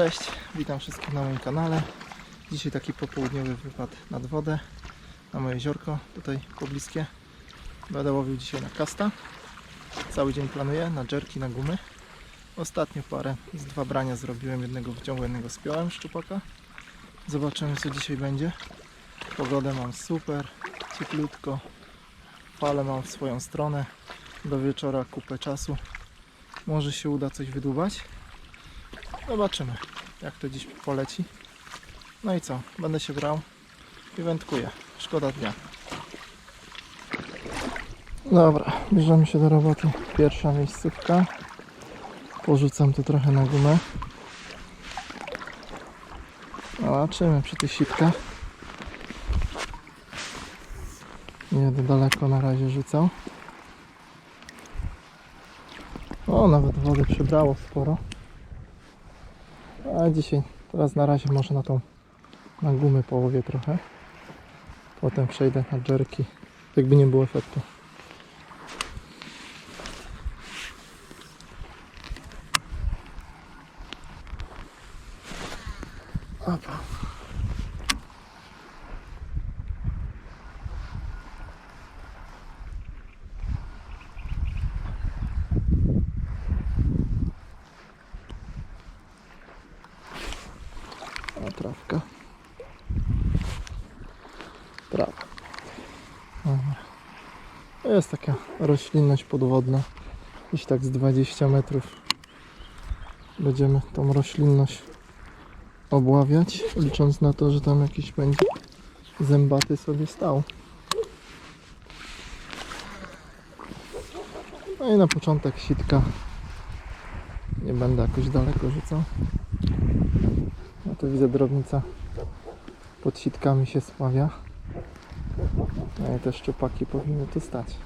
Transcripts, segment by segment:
Cześć, witam wszystkich na moim kanale. Dzisiaj taki popołudniowy wypad nad wodę, na moje jeziorko, tutaj pobliskie. Będę łowił dzisiaj na kasta. Cały dzień planuję, na dżerki, na gumy. Ostatnio parę, z dwa brania zrobiłem, jednego wyciągłem, jednego spiąłem szczupaka. Zobaczymy co dzisiaj będzie. Pogodę mam super, cieplutko. Fale mam w swoją stronę. Do wieczora kupę czasu. Może się uda coś wydłubać. Zobaczymy, jak to dziś poleci. No i co? Będę się brał i wędkuję. Szkoda dnia. Dobra, bierzemy się do roboty. Pierwsza miejscówka. Porzucam tu trochę na gumę. Zobaczymy przy tych sitkach. Nie będę daleko na razie rzucał. O, nawet wody przybrało sporo. A dzisiaj, teraz na razie może na tą, na gumy połowię trochę. Potem przejdę na dżerki, jakby nie było efektu. Opa. A trawka. Trawa. Dobra. Jest taka roślinność podwodna. Gdzieś tak z 20 metrów będziemy tą roślinność obławiać, licząc na to, że tam jakiś będzie zębaty sobie stał. No i na początek sitka. Nie będę jakoś daleko rzucał. No to widzę drobnica pod sitkami się spławia. No i te szczupaki powinny tu stać.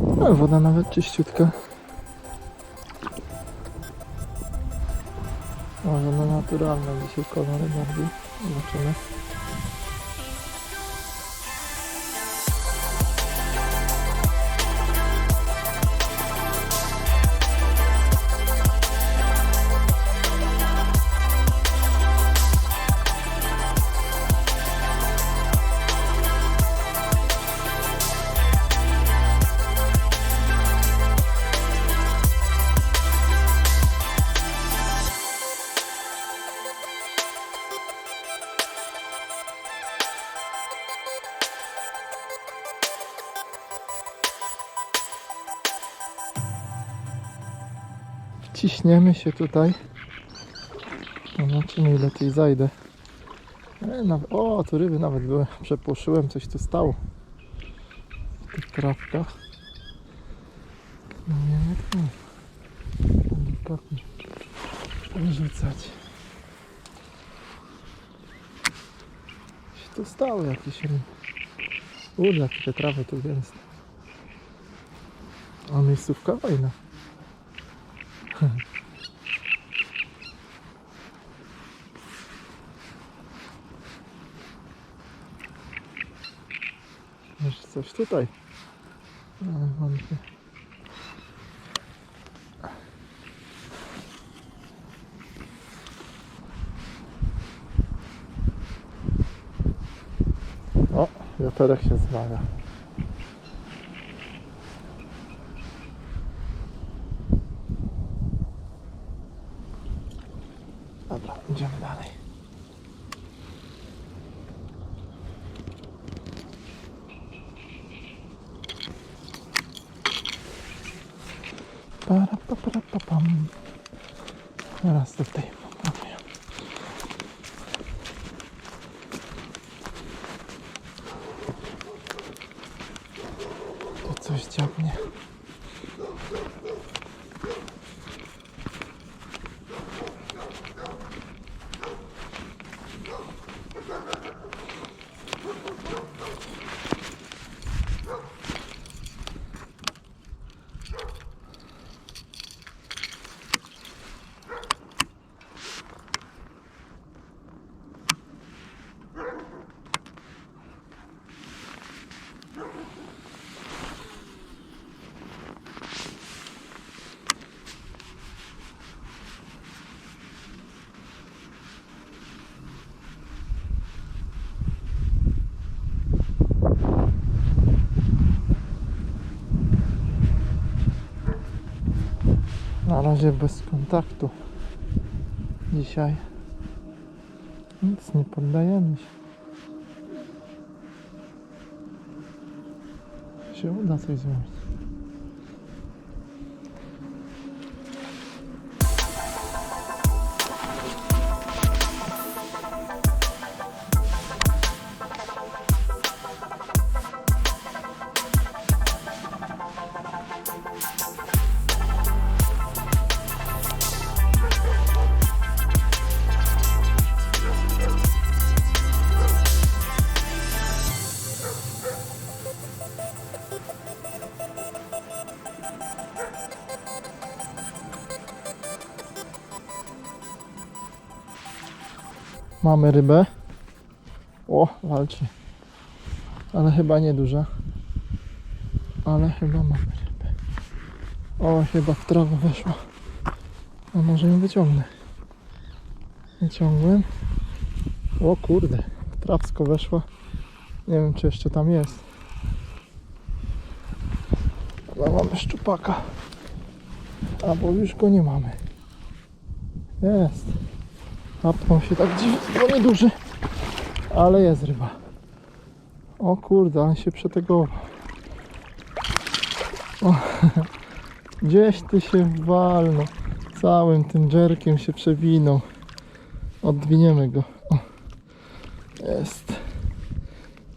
No, woda nawet czyściutka. Może na naturalne dzisiaj kolory bardziej. Zobaczymy. Wciśniemy się tutaj. Zobaczymy ile tutaj zajdę. E, o, tu ryby nawet były. Przepłoszyłem, coś tu stało. W tych trawkach. No nie to. Delikatnie wyrzucać. Coś tu stało jakieś ryby. Jakie te trawy tu jest. A miejscówka fajna. Jeszcze coś tutaj. Ale wątpię. O, wiaterek się zmawia. Dobra, idziemy dalej. Para, pa, para, pa, pam. Teraz tutaj poprawię. Tu coś dziabnie. Razie bez kontaktu. Dzisiaj nic nie poddajemy się. Się uda coś zrobić. Mamy rybę. O, walczy. Ale chyba nie duża. Ale chyba mamy rybę. O, chyba w trawę weszła. A może ją wyciągnę. Wyciągłem. O kurde, trawsko weszła. Nie wiem, czy jeszcze tam jest. Chyba mamy szczupaka. Albo już go nie mamy. Jest. Napnął się tak dziwnie, bo nie duży. Ale jest ryba. O kurde, on się przetegował. O, gdzieś ty się walno. Całym tym dżerkiem się przewinął. Odwiniemy go. O, jest.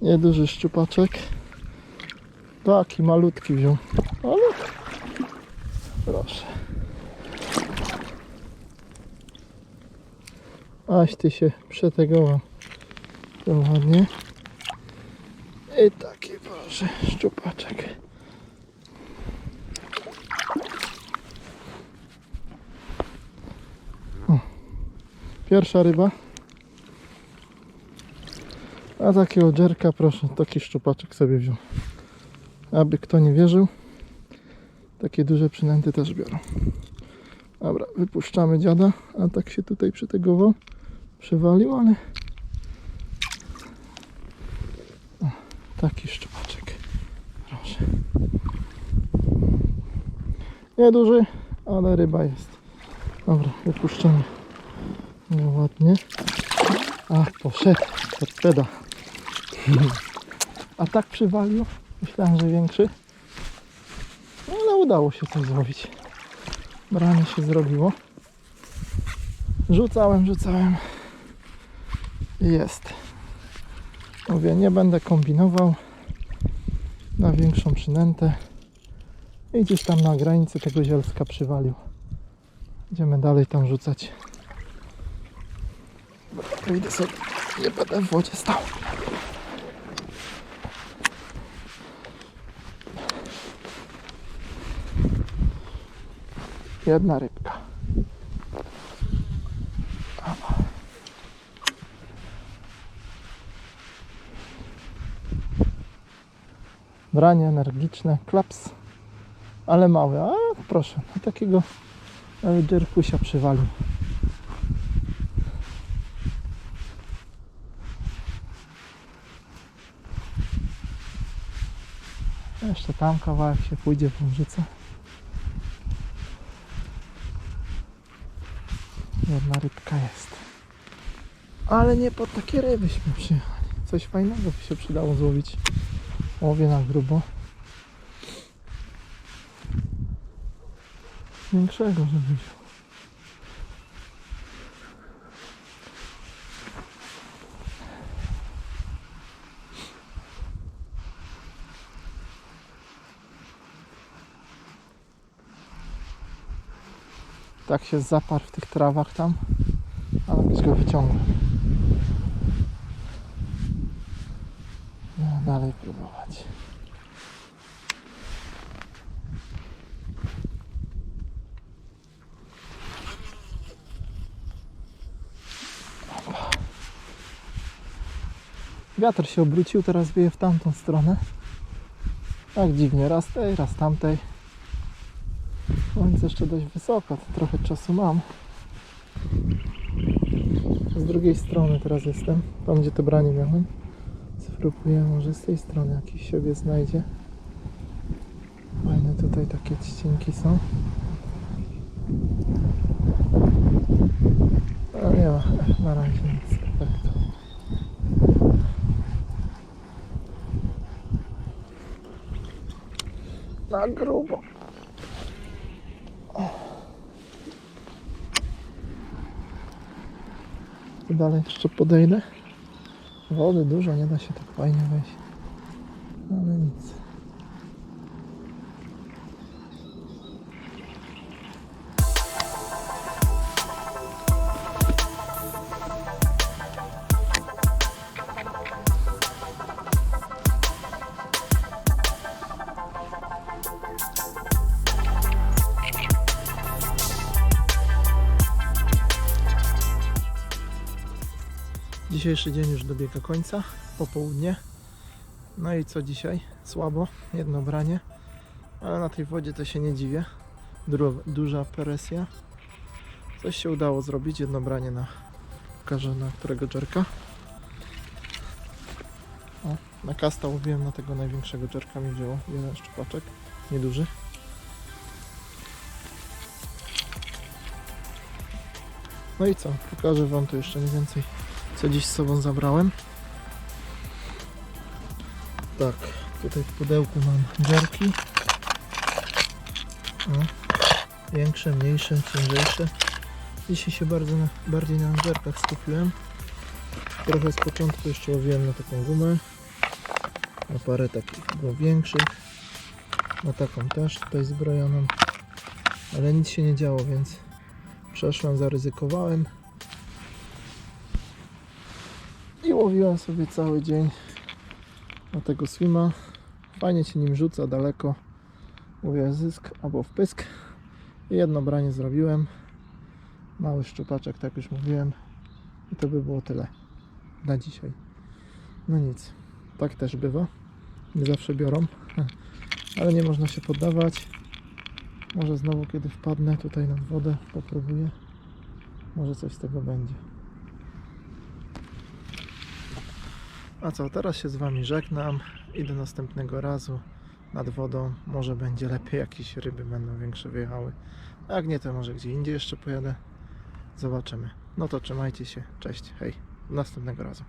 Nieduży szczupaczek. Taki malutki wziął. Ale proszę. Aś ty się przetegował. To ładnie. I taki proszę szczupaczek. O, Pierwsza ryba. A takiego dżerka proszę, taki szczupaczek sobie wziął. Aby kto nie wierzył, takie duże przynęty też biorą. Dobra, wypuszczamy dziada, a tak się tutaj przytegował, przewalił, ale o, taki szczupaczek. Proszę. Nieduży, ale ryba jest. Dobra, wypuszczamy go ładnie. A, poszedł, torpeda. A tak przywalił, myślałem, że większy. No, ale udało się coś zrobić. Branie się zrobiło. Rzucałem, rzucałem. Jest. Mówię, nie będę kombinował na większą przynętę. I gdzieś tam na granicy tego zielska przywalił. Idziemy dalej tam rzucać. Idę sobie. Nie będę w wodzie stał. Jedna rybka. Branie energiczne, klaps, ale małe. A proszę, na takiego nawet dzierkusia przywalił. Jeszcze tam kawałek się pójdzie, wrzucę. Jedna rybka jest. Ale nie pod takie rybyśmy przyjechali. Coś fajnego by się przydało złowić. Łowię na grubo. Większego, wziął. Tak się zaparł w tych trawach tam, ale go wyciągłem. Dalej próbować. Wiatr się obrócił, teraz wieje w tamtą stronę. Tak dziwnie, raz tej, raz tamtej. Słońce jeszcze dość wysoko, to trochę czasu mam. Z drugiej strony teraz jestem, tam gdzie to branie miałem spróbuję może z tej strony jakiś siebie znajdzie. Fajne tutaj takie trzcinki są. Ale nie ma na razie nic tak efektu. Na grubo. Dalej jeszcze podejdę. Wody dużo, nie da się tak Dzisiejszy dzień już dobiega końca, popołudnie. No i co dzisiaj? Słabo, jedno branie, ale na tej wodzie to się nie dziwię. Duża presja. Coś się udało zrobić, jedno branie na pokażę na którego dżerka. O, na kasta łowiłem na tego największego dżerka mi wzięło jeden szczupaczek, nieduży. No i co? Pokażę Wam tu jeszcze mniej więcej co dziś z sobą zabrałem. Tak, tutaj w pudełku mam dziarki. O, większe, mniejsze, ciężejsze. Dzisiaj się bardzo na, bardziej na dziarkach skupiłem. Trochę z początku jeszcze łowiłem na taką gumę. Na parę takich było większych. Na taką też tutaj zbrojoną. Ale nic się nie działo, więc przeszłem, zaryzykowałem. I łowiłem sobie cały dzień na tego swima. Fajnie się nim rzuca daleko. Mówię zysk albo wpysk. I jedno branie zrobiłem. Mały szczupaczek, tak już mówiłem. I to by było tyle na dzisiaj. No nic. Tak też bywa. Nie zawsze biorą. Ale nie można się poddawać. Może znowu kiedy wpadnę tutaj nad wodę, popróbuję. Może coś z tego będzie. A co, teraz się z Wami żegnam i do następnego razu nad wodą. Może będzie lepiej, jakieś ryby będą większe wyjechały. A jak nie, to może gdzie indziej jeszcze pojadę. Zobaczymy. No to trzymajcie się. Cześć, hej. Do następnego razu.